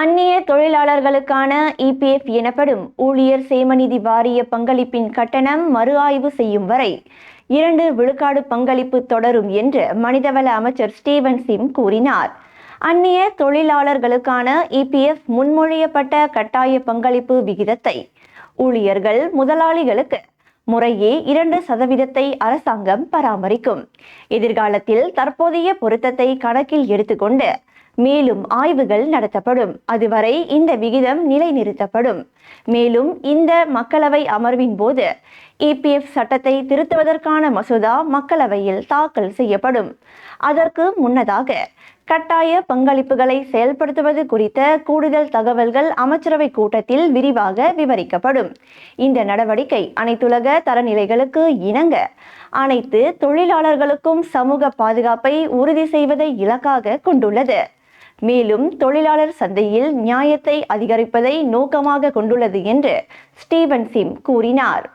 அந்நிய தொழிலாளர்களுக்கான இபிஎஃப் எனப்படும் ஊழியர் சேமநிதி வாரிய பங்களிப்பின் கட்டணம் மறு ஆய்வு செய்யும் வரை இரண்டு விழுக்காடு பங்களிப்பு தொடரும் என்று மனிதவள அமைச்சர் ஸ்டீவன் சிம் கூறினார். அந்நிய தொழிலாளர்களுக்கான இபிஎஃப் முன்மொழியப்பட்ட கட்டாய பங்களிப்பு விகிதத்தை ஊழியர்கள் முதலாளிகளுக்கு முறையே இரண்டு சதவீதத்தை அரசாங்கம் பராமரிக்கும். எதிர்காலத்தில் தற்போதைய பொருத்தத்தை கணக்கில் எடுத்துக்கொண்டு மேலும் ஆய்வுகள் நடத்தப்படும். அதுவரை இந்த விகிதம் நிலைநிறுத்தப்படும். மேலும் இந்த மக்களவை அமர்வின் போது இபிஎஃப் சட்டத்தை திருத்துவதற்கான மசோதா மக்களவையில் தாக்கல் செய்யப்படும். அதற்கு முன்னதாக கட்டாய பங்களிப்புகளை செயல்படுத்துவது குறித்த கூடுதல் தகவல்கள் அமைச்சரவை கூட்டத்தில் விரிவாக விவரிக்கப்படும். இந்த நடவடிக்கை அனைத்துலக தரநிலைகளுக்கு இணங்க அனைத்து தொழிலாளர்களுக்கும் சமூக பாதுகாப்பை உறுதி செய்வதை இலக்காக கொண்டுள்ளது. மேலும் தொழிலாளர் சந்தையில் நியாயத்தை அதிகரிப்பதை நோக்கமாக கொண்டுள்ளது என்று ஸ்டீவன் சிம் கூறினார்.